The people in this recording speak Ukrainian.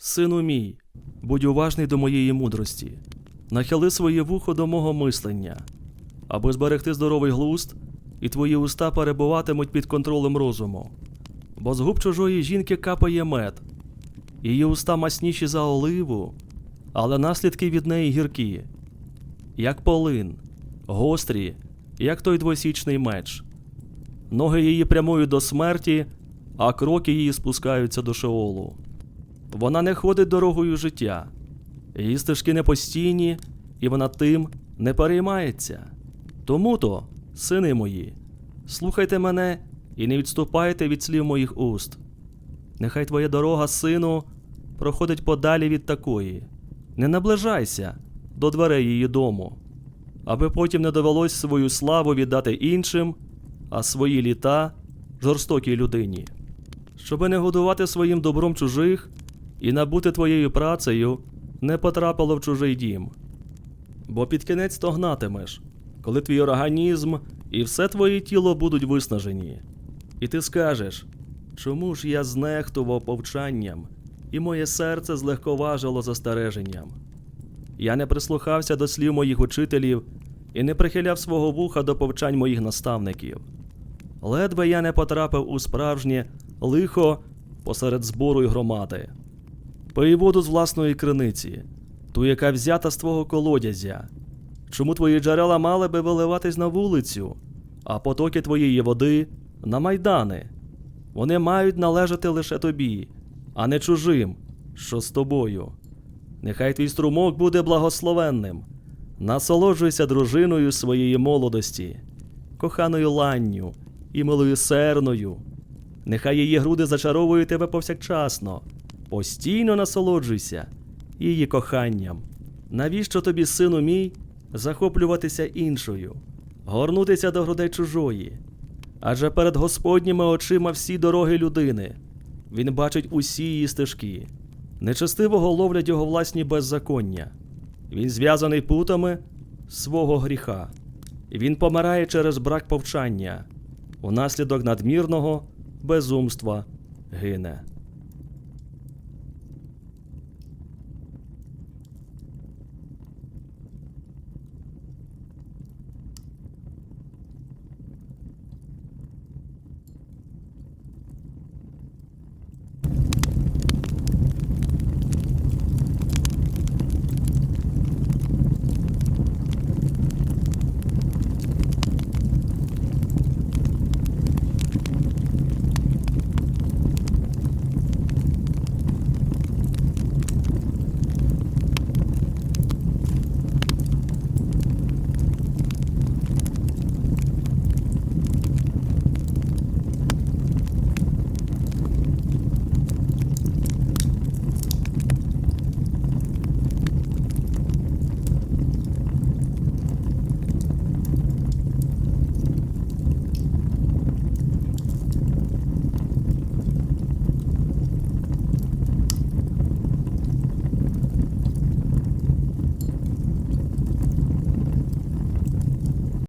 Сину мій, будь уважний до моєї мудрості, нахили своє вухо до мого мислення, аби зберегти здоровий глузд, і твої уста перебуватимуть під контролем розуму. Бо з губ чужої жінки капає мед, її уста масніші за оливу, але наслідки від неї гіркі, як полин, гострі, як той двосічний меч. Ноги її прямують до смерті, а кроки її спускаються до шеолу. Вона не ходить дорогою життя, її стежки не постійні, і вона тим не переймається. Тому то, сини мої, слухайте мене і не відступайте від слів моїх уст. Нехай твоя дорога, сину, проходить подалі від такої. Не наближайся до дверей її дому, аби потім не довелось свою славу віддати іншим, а свої літа жорстокій людині. Щоби не годувати своїм добром чужих і набути твоєю працею, не потрапило в чужий дім. Бо під кінець стогнатимеш, коли твій організм і все твоє тіло будуть виснажені. І ти скажеш, чому ж я знехтував повчанням, і моє серце злегковажило застереженням. Я не прислухався до слів моїх учителів і не прихиляв свого вуха до повчань моїх наставників. Ледве я не потрапив у справжнє лихо посеред збору й громади. Пий воду з власної криниці, ту, яка взята з твого колодязя. Чому твої джерела мали би виливатись на вулицю, а потоки твоєї води на майдани? Вони мають належати лише тобі, а не чужим, що з тобою. Нехай твій струмок буде благословенним. Насолоджуйся дружиною своєї молодості, коханою ланню і милосердною. Нехай її груди зачаровують тебе повсякчасно, постійно насолоджуйся її коханням. Навіщо тобі, сину мій, захоплюватися іншою, горнутися до грудей чужої? Адже перед Господніми очима всі дороги людини. Він бачить усі її стежки. Нечестивого ловлять його власні беззаконня. Він зв'язаний путами свого гріха. Він помирає через брак повчання, унаслідок надмірного безумства гине.